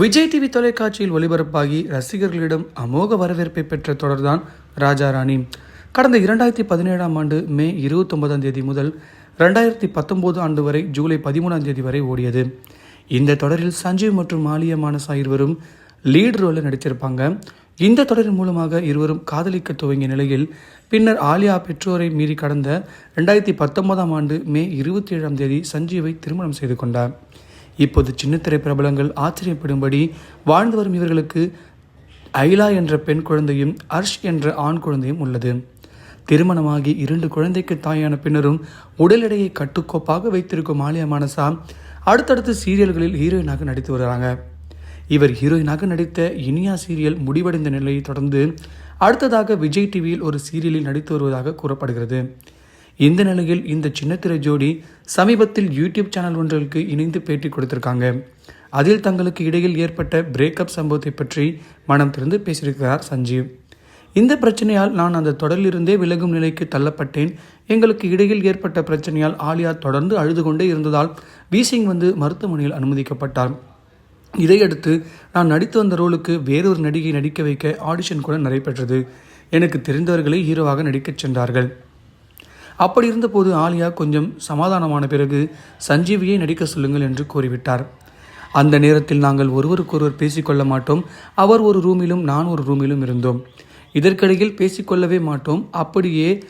Vijay TV தொலைக்காட்சியில் ஒளிபரப்பாகி ரசிகர்களிடம் அமோக வரவேற்பை பெற்ற தொடர்தான் ராஜா ராணி. கடந்த இரண்டாயிரத்தி பதினேழாம் ஆண்டு மே இருபத்தொன்பதாம் தேதி முதல் ரெண்டாயிரத்தி பத்தொன்பது ஆண்டு வரை ஜூலை பதிமூணாம் தேதி வரை ஓடியது. இந்த தொடரில் சஞ்சீவ் மற்றும் மாலியா மானசா இருவரும் லீட் ரோலில் நடித்திருப்பாங்க. இந்த தொடரின் மூலமாக இருவரும் காதலிக்க துவங்கிய நிலையில் பின்னர் ஆலியா பெற்றோரை மீறி கடந்த ரெண்டாயிரத்தி பத்தொன்பதாம் ஆண்டு மே இருபத்தி ஏழாம் தேதி சஞ்சீவை திருமணம் செய்து கொண்டார். இப்போது சின்னத்திரை பிரபலங்கள் ஆச்சரியப்படும்படி வாழ்ந்து வரும் இவர்களுக்கு ஐலா என்ற பெண் குழந்தையும் அர்ஷ் என்ற ஆண் குழந்தையும் உள்ளது. திருமணமாகி இரண்டு குழந்தைக்கு தாயான பின்னரும் உடல் எடையை கட்டுக்கோப்பாக வைத்திருக்கும் ஆலியா மானசா அடுத்தடுத்து சீரியல்களில் ஹீரோயினாக நடித்து வருகிறாங்க. இவர் ஹீரோயினாக நடித்த இனியா சீரியல் முடிவடைந்த நிலையை தொடர்ந்து அடுத்ததாக விஜய் டிவியில் ஒரு சீரியலில் நடித்து வருவதாக கூறப்படுகிறது. இந்த நிலையில் இந்த சின்னத்திரை ஜோடி சமீபத்தில் யூடியூப் சேனல் ஒன்றிற்கு இணைந்து பேட்டி கொடுத்திருக்காங்க. அதில் தங்களுக்கு இடையில் ஏற்பட்ட பிரேக்கப் சம்பவத்தை பற்றி மனம் திறந்து பேசியிருக்கிறார் சஞ்சீவ். இந்த பிரச்சனையால் நான் அந்த தொடரிலிருந்தே விலகும் நிலைக்கு தள்ளப்பட்டேன். எங்களுக்கு இடையில் ஏற்பட்ட பிரச்சனையால் ஆலியா தொடர்ந்து அழுது கொண்டே இருந்ததால் வீசிங் வந்து மருத்துவமனையில் அனுமதிக்கப்பட்டார். இதையடுத்து நான் நடித்து வந்த ரோலுக்கு வேறொரு நடிகை நடிக்க வைக்க ஆடிஷன் கூட நடைபெற்றது. எனக்கு தெரிந்தவர்களை ஹீரோவாக நடிக்கச் சென்றார்கள். அப்படி இருந்தபோது ஆலியா கொஞ்சம் சமாதானமான பிறகு சஞ்சீவியை நடிக்க சொல்லுங்கள் என்று கூறிவிட்டார். அந்த நேரத்தில் நாங்கள் ஒருவருக்கொருவர் பேசிக்கொள்ள மாட்டோம். அவர் ஒரு ரூமிலும் நான் ஒரு ரூமிலும் இருந்தோம். இதற்கிடையில் பேசிக்கொள்ளவே மாட்டோம். அப்படியே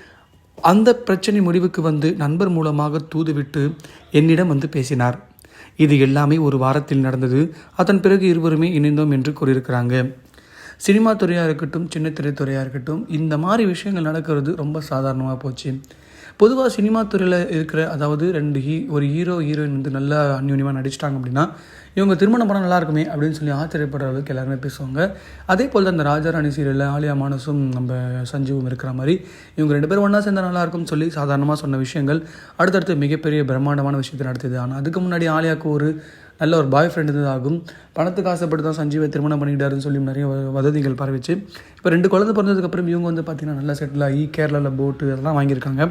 அந்த பிரச்சனை முடிவுக்கு வந்து நண்பர் மூலமாக தூதுவிட்டு என்னிடம் வந்து பேசினார். இது எல்லாமே ஒரு வாரத்தில் நடந்தது. அதன் பிறகு இருவருமே இணைந்தோம் என்று கூறியிருக்கிறாங்க. சினிமா துறையாக இருக்கட்டும் சின்ன திரைத்துறையாக இருக்கட்டும் இந்த மாதிரி விஷயங்கள் நடக்கிறது ரொம்ப சாதாரணமாக போச்சு. பொதுவாக சினிமா துறையில் இருக்கிற அதாவது ரெண்டு ஹீ ஒரு ஹீரோ ஹீரோயின் வந்து நல்லா அந்யூன்யமாக நடிச்சிட்டாங்க அப்படின்னா இவங்க திருமணம் படம் நல்லா இருக்குமே அப்படின்னு சொல்லி ஆச்சரியப்படுற அளவுக்கு எல்லாருமே பேசுவாங்க. அதே போல் தான் இந்த ராஜாராணி சீரியலில் ஆலியா மானசும் நம்ம சஞ்சீவும் இருக்கிற மாதிரி இவங்க ரெண்டு பேரும் ஒன்றா சேர்ந்தால் நல்லாயிருக்கும்னு சொல்லி சாதாரணமாக சொன்ன விஷயங்கள் அடுத்தடுத்து மிகப்பெரிய பிரம்மாண்டமான விஷயத்தை நடத்துது ஆனால் அதுக்கு முன்னாடி ஆலியாவுக்கு ஒரு நல்ல ஒரு பாய் ஃப்ரெண்ட் இருந்ததாகும் பணத்துக்கு ஆசைப்பட்டு தான் சஞ்சீவை திருமணம் பண்ணிக்கிட்டாருன்னு சொல்லி நிறைய வதந்திகள் பரவிச்சு. இப்போ ரெண்டு குழந்தை பிறந்ததுக்கப்புறம் இவங்க வந்து பார்த்திங்கன்னா நல்லா செட்டில் ஆகி கேரளாவில் போட்டு அதெல்லாம் வாங்கியிருக்காங்க.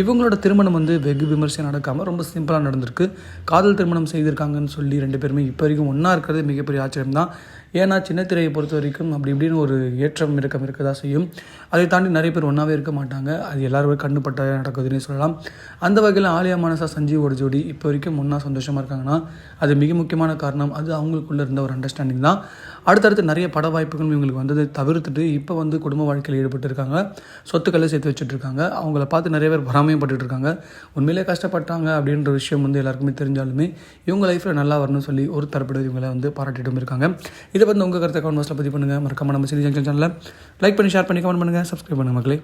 இவங்களோட திருமணம் வந்து வெகு விமர்சனம் நடக்காமல் ரொம்ப சிம்பிளாக நடந்திருக்கு. காதல் திருமணம் செய்திருக்காங்கன்னு சொல்லி ரெண்டு பேருமே இப்போ வரைக்கும் ஒன்றா இருக்கிறது மிகப்பெரிய ஆச்சரியம் தான் ஏன்னா சின்ன திரையை பொறுத்த வரைக்கும் அப்படி இப்படின்னு ஒரு ஏற்றம் இறக்கம் இருக்க தான் செய்யும். அதை தாண்டி நிறைய பேர் ஒன்றாவே இருக்க மாட்டாங்க. அது எல்லாரும் கண்ணுப்பட்ட நடக்குதுன்னு சொல்லலாம். அந்த வகையில் ஆலியா மனசா சஞ்சீவோட ஜோடி இப்போ வரைக்கும் ஒன்றா சந்தோஷமாக இருக்காங்கன்னா அது மிக முக்கியமான காரணம். அது அவங்களுக்குள்ளே இருந்த ஒரு அண்டர்ஸ்டாண்டிங் தான். அடுத்தடுத்து நிறைய பட வாய்ப்புகள் இவங்களுக்கு வந்ததை தவிர்த்துட்டு இப்போ வந்து குடும்ப வாழ்க்கையில் ஈடுபட்டு இருக்காங்க. சொத்துக்களை சேர்த்து வச்சுட்ருக்காங்க அவங்கள பார்த்து நிறைய பேர் பராமையப்பட்டு இருக்காங்க. உண்மையிலே கஷ்டப்பட்டாங்க அப்படின்ற விஷயம் வந்து எல்லாருக்குமே தெரிஞ்சாலுமே இவங்க லைஃப்பில் நல்லா வரணும்னு சொல்லி ஒரு தரப்பட இவங்களை வந்து பாராட்டிட்டும் இருக்காங்க. இதை பற்றி உங்கள் கருத்தை கமெண்ட் பாக்ஸில் பதிவு பண்ணுங்கள் மறக்காம நம்ம சினி ஜங்ஷன் சேனலில் லைக் பண்ணி ஷேர் பண்ணி கமெண்ட் பண்ணுங்கள் சப்ஸ்கிரைப் பண்ணுங்கள் மக்களே.